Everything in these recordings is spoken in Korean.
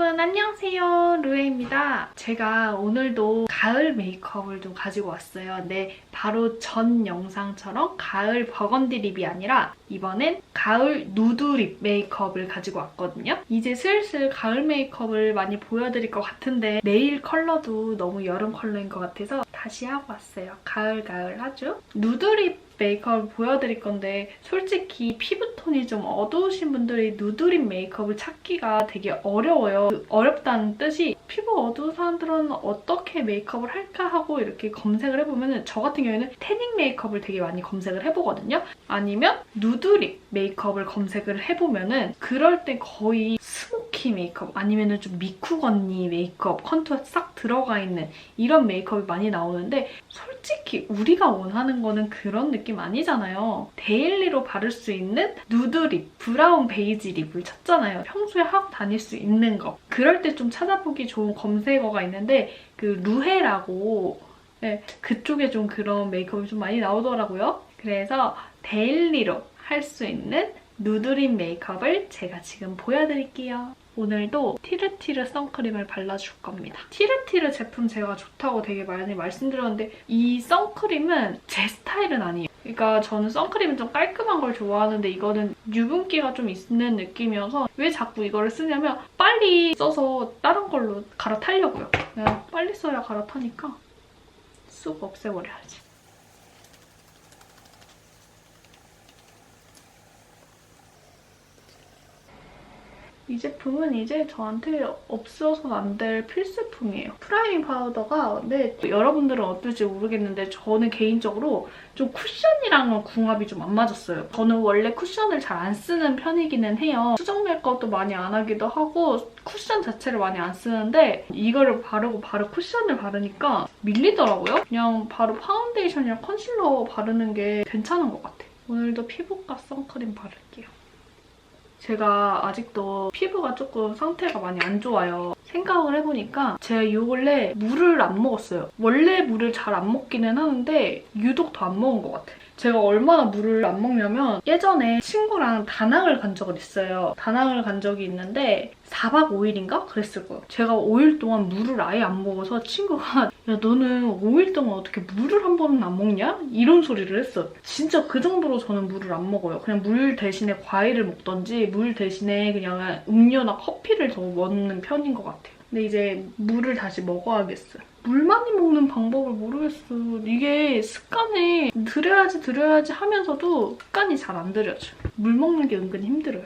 여러분 안녕하세요 루에입니다. 제가 오늘도 가을 메이크업을 좀 가지고 왔어요. 근데 바로 전 영상처럼 가을 버건디 립이 아니라 이번엔 가을 누드 립 메이크업을 가지고 왔거든요. 이제 슬슬 가을 메이크업을 많이 보여드릴 것 같은데 네일 컬러도 너무 여름 컬러인 것 같아서 다시 하고 왔어요. 가을 가을 하죠? 누드 립 메이크업을 보여드릴 건데 솔직히 피부톤이 좀 어두우신 분들이 누드립 메이크업을 찾기가 되게 어려워요. 그 어렵다는 뜻이 피부 어두운 사람들은 어떻게 메이크업을 할까 하고 이렇게 검색을 해보면 저 같은 경우에는 태닝 메이크업을 되게 많이 검색을 해보거든요. 아니면 누드립 메이크업을 검색을 해보면 은 그럴 때 거의 스모키 메이크업 아니면 좀 미쿡 언니 메이크업 컨투어 싹 들어가 있는 이런 메이크업이 많이 나오는데 솔직히 우리가 원하는 거는 그런 느낌 아니잖아요. 데일리로 바를 수 있는 누드 립, 브라운 베이지 립을 찾잖아요. 평소에 하고 다닐 수 있는 거. 그럴 때 좀 찾아보기 좋은 검색어가 있는데 그 루헤라고 네, 그쪽에 좀 그런 메이크업이 좀 많이 나오더라고요. 그래서 데일리로 할 수 있는 누드립 메이크업을 제가 지금 보여드릴게요. 오늘도 티르티르 선크림을 발라줄 겁니다. 티르티르 제품 제가 좋다고 되게 많이 말씀드렸는데 이 선크림은 제 스타일은 아니에요. 그러니까 저는 선크림은 좀 깔끔한 걸 좋아하는데 이거는 유분기가 좀 있는 느낌이어서 왜 자꾸 이거를 쓰냐면 빨리 써서 다른 걸로 갈아타려고요. 그냥 빨리 써야 갈아타니까 쑥 없애버려야지. 이 제품은 이제 저한테 없어서는 안 될 필수품이에요. 프라이밍 파우더가 근데 여러분들은 어떨지 모르겠는데 저는 개인적으로 좀 쿠션이랑은 궁합이 좀 안 맞았어요. 저는 원래 쿠션을 잘 안 쓰는 편이기는 해요. 수정 메이크업도 많이 안 하기도 하고 쿠션 자체를 많이 안 쓰는데 이거를 바르고 바로 쿠션을 바르니까 밀리더라고요. 그냥 바로 파운데이션이랑 컨실러 바르는 게 괜찮은 것 같아요. 오늘도 피부과 선크림 바를게요. 제가 아직도 피부가 조금 상태가 많이 안 좋아요. 생각을 해보니까 제가 요 근래 물을 안 먹었어요. 원래 물을 잘 안 먹기는 하는데 유독 더 안 먹은 것 같아요. 제가 얼마나 물을 안 먹냐면 예전에 친구랑 다낭을 간 적은 있어요. 다낭을 간 적이 있는데 4박 5일인가? 그랬을 거예요. 제가 5일 동안 물을 아예 안 먹어서 친구가 야 너는 5일 동안 어떻게 물을 한 번은 안 먹냐? 이런 소리를 했어. 진짜 그 정도로 저는 물을 안 먹어요. 그냥 물 대신에 과일을 먹던지 물 대신에 그냥 음료나 커피를 더 먹는 편인 것 같아요. 근데 이제 물을 다시 먹어야겠어요. 물 많이 먹는 방법을 모르겠어. 이게 습관에 들여야지 들여야지 하면서도 습관이 잘 안 들여져요. 물 먹는 게 은근 힘들어요.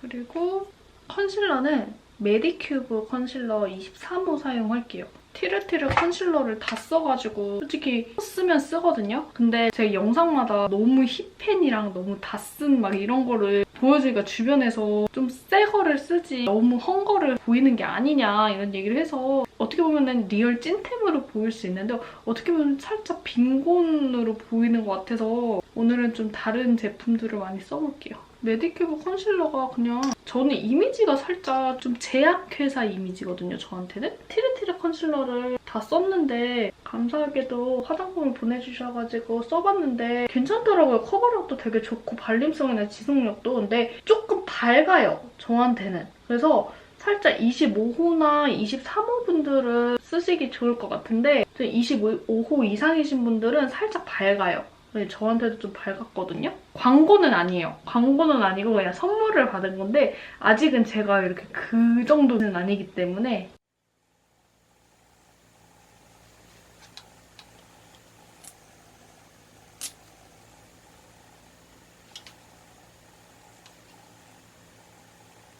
그리고 컨실러는 메디큐브 컨실러 23호 사용할게요. 티르티르 컨실러를 다 써가지고 솔직히 쓰면 쓰거든요? 근데 제 영상마다 너무 힙펜이랑 너무 다 쓴 막 이런 거를 보여주니까 주변에서 좀 새 거를 쓰지 너무 헝 거를 보이는 게 아니냐 이런 얘기를 해서 어떻게 보면 리얼 찐템으로 보일 수 있는데 어떻게 보면 살짝 빈곤으로 보이는 것 같아서 오늘은 좀 다른 제품들을 많이 써볼게요. 메디큐브 컨실러가 그냥 저는 이미지가 살짝 좀 제약회사 이미지거든요, 저한테는. 티르티르 컨실러를 다 썼는데 감사하게도 화장품을 보내주셔가지고 써봤는데 괜찮더라고요. 커버력도 되게 좋고 발림성이나 지속력도 근데 조금 밝아요, 저한테는. 그래서 살짝 25호나 23호 분들은 쓰시기 좋을 것 같은데 25호 이상이신 분들은 살짝 밝아요. 네, 저한테도 좀 밝았거든요. 광고는 아니에요. 광고는 아니고 그냥 선물을 받은 건데 아직은 제가 이렇게 그 정도는 아니기 때문에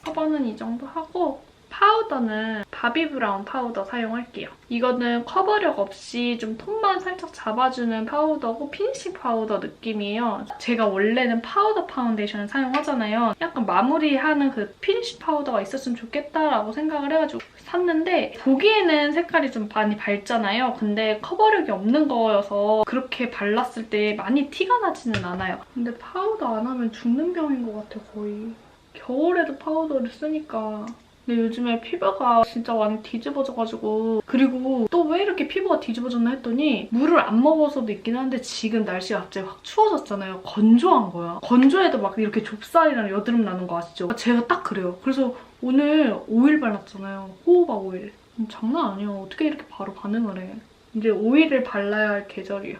커버는 이 정도 하고 파우더는 바비브라운 파우더 사용할게요. 이거는 커버력 없이 좀 톤만 살짝 잡아주는 파우더고 피니쉬 파우더 느낌이에요. 제가 원래는 파우더 파운데이션을 사용하잖아요. 약간 마무리하는 그 피니쉬 파우더가 있었으면 좋겠다라고 생각을 해가지고 샀는데 보기에는 색깔이 좀 많이 밝잖아요. 근데 커버력이 없는 거여서 그렇게 발랐을 때 많이 티가 나지는 않아요. 근데 파우더 안 하면 죽는 병인 것 같아, 거의. 겨울에도 파우더를 쓰니까 근데 요즘에 피부가 진짜 많이 뒤집어져가지고 그리고 또 왜 이렇게 피부가 뒤집어졌나 했더니 물을 안 먹어서도 있긴 한데 지금 날씨가 갑자기 확 추워졌잖아요. 건조한 거야. 건조해도 막 이렇게 좁쌀이랑 여드름 나는 거 아시죠? 제가 딱 그래요. 그래서 오늘 오일 발랐잖아요. 호호바 오일. 음, 장난 아니야. 어떻게 이렇게 바로 반응을 해. 이제 오일을 발라야 할 계절이에요.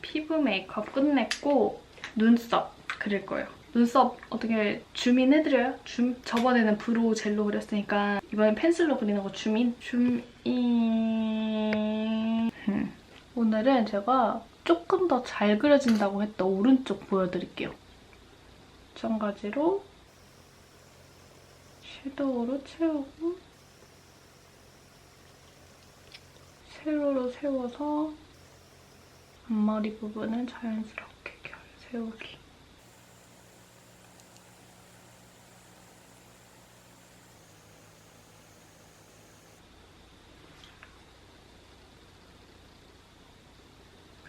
피부 메이크업 끝냈고 눈썹 그릴 거예요. 눈썹 어떻게 줌인 해드려요? 줌 저번에는 브로우 젤로 그렸으니까 이번엔 펜슬로 그리는 거 줌인? 줌인 음. 오늘은 제가 조금 더 잘 그려진다고 했던 오른쪽 보여드릴게요. 마찬가지로 섀도우로 채우고 세로로 세워서 앞머리 부분은 자연스럽게 결 세우기.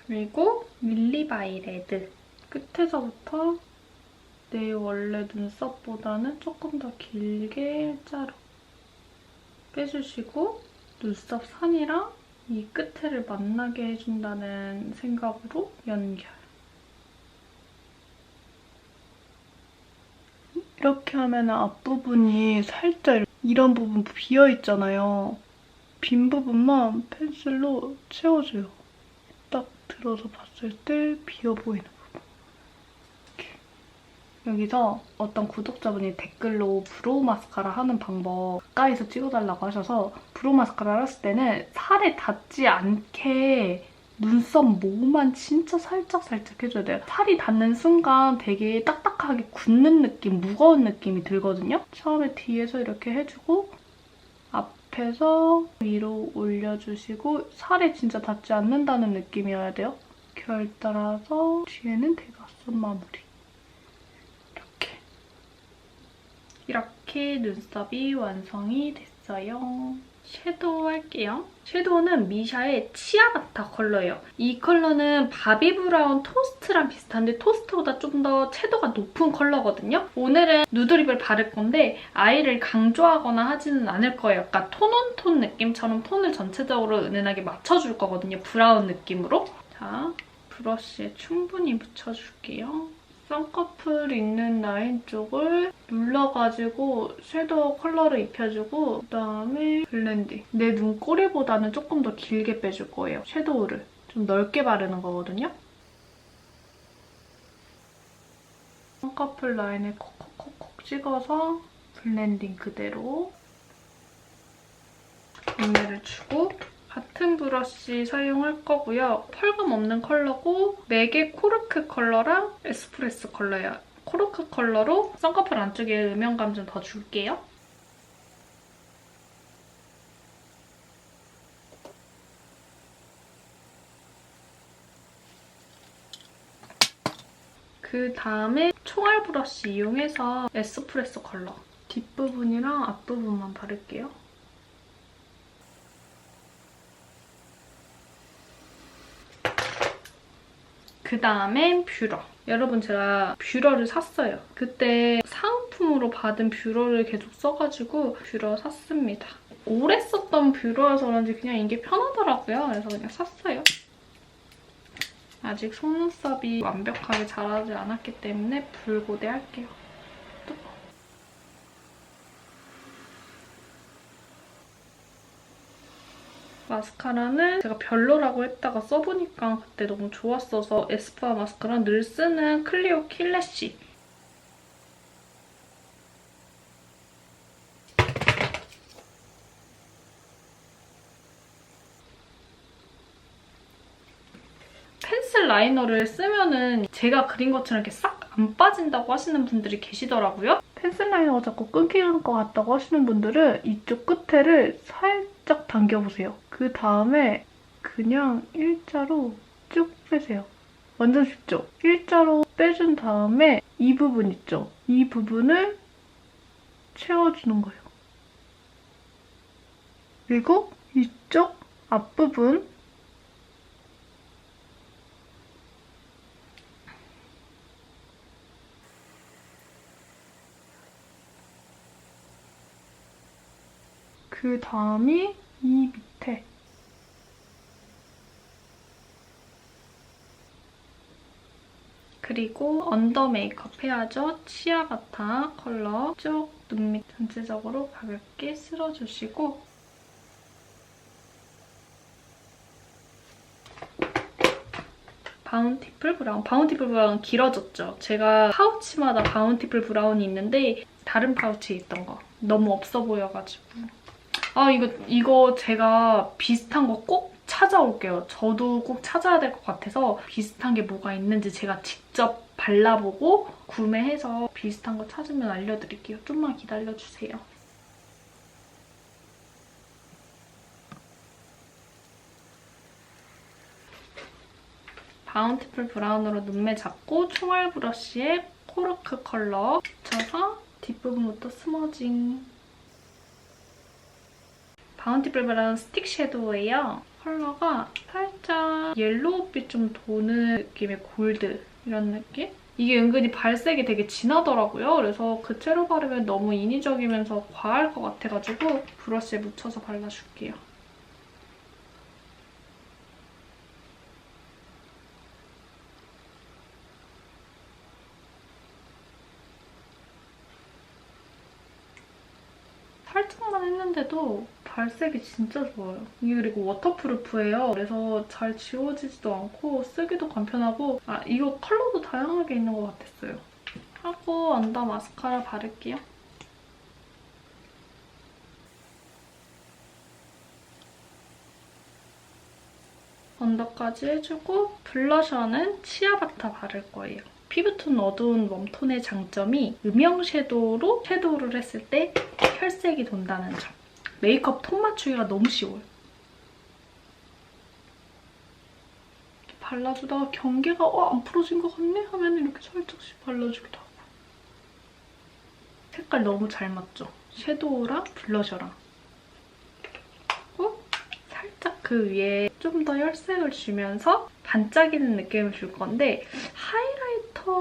그리고 윌리바이 레드. 끝에서부터 내 원래 눈썹보다는 조금 더 길게 일자로 빼주시고 눈썹 선이랑 이 끝을 만나게 해준다는 생각으로 연결. 이렇게 하면 앞부분이 살짝 이런 부분 비어있잖아요. 빈 부분만 펜슬로 채워줘요. 딱 들어서 봤을 때 비어 보이는 부분. 이렇게. 여기서 어떤 구독자분이 댓글로 브로우 마스카라 하는 방법 가까이서 찍어달라고 하셔서 브로우 마스카라를 했을 때는 살에 닿지 않게 눈썹 모만 진짜 살짝살짝 해줘야 돼요. 살이 닿는 순간 되게 딱딱하게 굳는 느낌, 무거운 느낌이 들거든요. 처음에 뒤에서 이렇게 해주고 앞에서 위로 올려주시고 살에 진짜 닿지 않는다는 느낌이어야 돼요. 결 따라서 뒤에는 대각선 마무리. 이렇게. 이렇게 눈썹이 완성이 됐어요. 섀도우 할게요. 섀도우는 미샤의 치아바타 컬러예요. 이 컬러는 바비 브라운 토스트랑 비슷한데 토스트보다 좀 더 채도가 높은 컬러거든요. 오늘은 누드립을 바를 건데 아이를 강조하거나 하지는 않을 거예요. 약간 톤온톤 느낌처럼 톤을 전체적으로 은은하게 맞춰줄 거거든요. 브라운 느낌으로. 자, 브러쉬에 충분히 묻혀줄게요. 쌍꺼풀 있는 라인 쪽을 눌러가지고 섀도우 컬러를 입혀주고 그다음에 블렌딩. 내 눈꼬리보다는 조금 더 길게 빼줄 거예요, 섀도우를. 좀 넓게 바르는 거거든요. 쌍꺼풀 라인에 콕콕콕콕 찍어서 블렌딩 그대로 린네를 주고 같은 브러쉬 사용할 거고요. 펄감 없는 컬러고 맥의 코르크 컬러랑 에스프레소 컬러예요. 코르크 컬러로 쌍꺼풀 안쪽에 음영감 좀 더 줄게요. 그 다음에 총알 브러쉬 이용해서 에스프레소 컬러 뒷부분이랑 앞부분만 바를게요. 그 다음엔 뷰러. 여러분 제가 뷰러를 샀어요. 그때 사은품으로 받은 뷰러를 계속 써가지고 뷰러 샀습니다. 오래 썼던 뷰러여서 그런지 그냥 이게 편하더라고요. 그래서 그냥 샀어요. 아직 속눈썹이 완벽하게 자라지 않았기 때문에 불고대 할게요. 마스카라는 제가 별로라고 했다가 써보니까 그때 너무 좋았어서 에스쁘아 마스카라 늘 쓰는 클리오 킬래쉬. 펜슬 라이너를 쓰면은 제가 그린 것처럼 이렇게 싹 안 빠진다고 하시는 분들이 계시더라고요. 펜슬 라이너가 자꾸 끊기는 것 같다고 하시는 분들은 이쪽 끝에를 살짝 당겨보세요. 그 다음에 그냥 일자로 쭉 빼세요. 완전 쉽죠? 일자로 빼준 다음에 이 부분 있죠? 이 부분을 채워주는 거예요. 그리고 이쪽 앞부분 그 다음이 이 밑에. 그리고 언더 메이크업 해야죠. 치아바타 컬러 쭉 눈 밑 전체적으로 가볍게 쓸어주시고 바운티풀 브라운. 바운티풀 브라운 길어졌죠? 제가 파우치마다 바운티풀 브라운이 있는데 다른 파우치에 있던 거. 너무 없어 보여가지고. 아 이거 이거 제가 비슷한 거 꼭 찾아올게요. 저도 꼭 찾아야 될 것 같아서 비슷한 게 뭐가 있는지 제가 직접 발라보고 구매해서 비슷한 거 찾으면 알려드릴게요. 좀만 기다려주세요. 바운티풀 브라운으로 눈매 잡고 총알 브러쉬에 코르크 컬러 묻혀서 뒷부분부터 스머징. 바운티풀 브라운 스틱 섀도우예요. 컬러가 살짝 옐로우빛 좀 도는 느낌의 골드 이런 느낌? 이게 은근히 발색이 되게 진하더라고요. 그래서 그 채로 바르면 너무 인위적이면서 과할 것 같아가지고 브러쉬에 묻혀서 발라줄게요. 살짝만 했는데도 발색이 진짜 좋아요. 이게 그리고 워터프루프예요. 그래서 잘 지워지지도 않고 쓰기도 간편하고 아 이거 컬러도 다양하게 있는 것 같았어요. 하고 언더 마스카라 바를게요. 언더까지 해주고 블러셔는 치아바타 바를 거예요. 피부톤 어두운 웜톤의 장점이 음영 섀도우로 섀도우를 했을 때 혈색이 돈다는 점. 메이크업 톤 맞추기가 너무 쉬워요. 이렇게 발라주다가 경계가 어, 안 풀어진 것 같네? 하면 이렇게 살짝씩 발라주기도 하고. 색깔 너무 잘 맞죠? 섀도우랑 블러셔랑. 그리고 살짝 그 위에 좀 더 혈색을 주면서 반짝이는 느낌을 줄 건데 하이라이터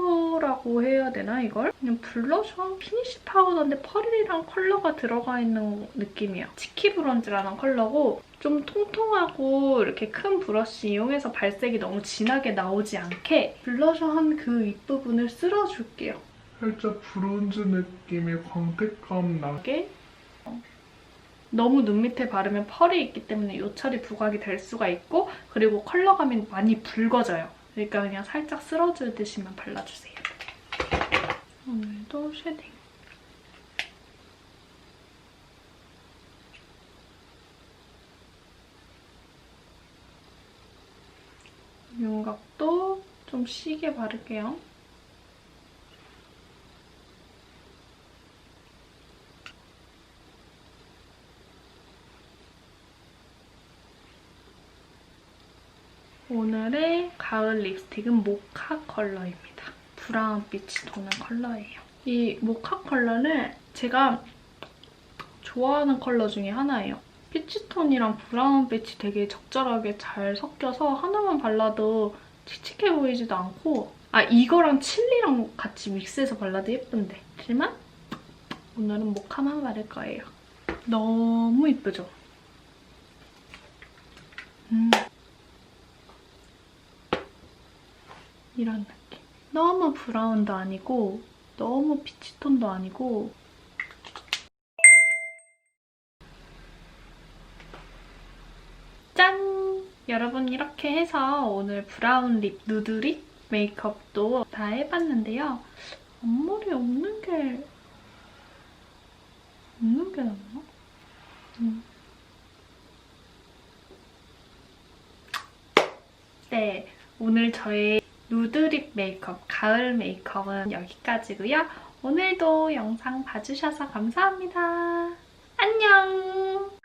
라고 해야 되나 이걸? 그냥 블러셔? 피니쉬 파우더인데 펄이랑 컬러가 들어가 있는 느낌이에요. 치키 브론즈라는 컬러고 좀 통통하고 이렇게 큰 브러쉬 이용해서 발색이 너무 진하게 나오지 않게 블러셔 한 그 윗부분을 쓸어줄게요. 살짝 브론즈 느낌의 광택감 나. 이게 너무 눈 밑에 바르면 펄이 있기 때문에 요철이 부각이 될 수가 있고 그리고 컬러감이 많이 붉어져요. 그러니까 그냥 살짝 쓸어주듯이만 발라주세요. 오늘도 쉐딩. 윤곽도 좀 시게 바를게요. 오늘의 가을 립스틱은 모카 컬러입니다. 브라운빛이 도는 컬러예요. 이 모카 컬러는 제가 좋아하는 컬러 중에 하나예요. 피치톤이랑 브라운빛이 되게 적절하게 잘 섞여서 하나만 발라도 칙칙해 보이지도 않고 아 이거랑 칠리랑 같이 믹스해서 발라도 예쁜데 하지만 오늘은 모카만 바를 거예요. 너무 예쁘죠? 음. 이런 느낌. 너무 브라운도 아니고 너무 피치톤도 아니고 짠! 여러분 이렇게 해서 오늘 브라운 립, 누드 립 메이크업도 다 해봤는데요. 앞머리 없는 게 없는 게 낫나? 음. 네, 오늘 저의 누드립 메이크업, 가을 메이크업은 여기까지고요. 오늘도 영상 봐주셔서 감사합니다. 안녕!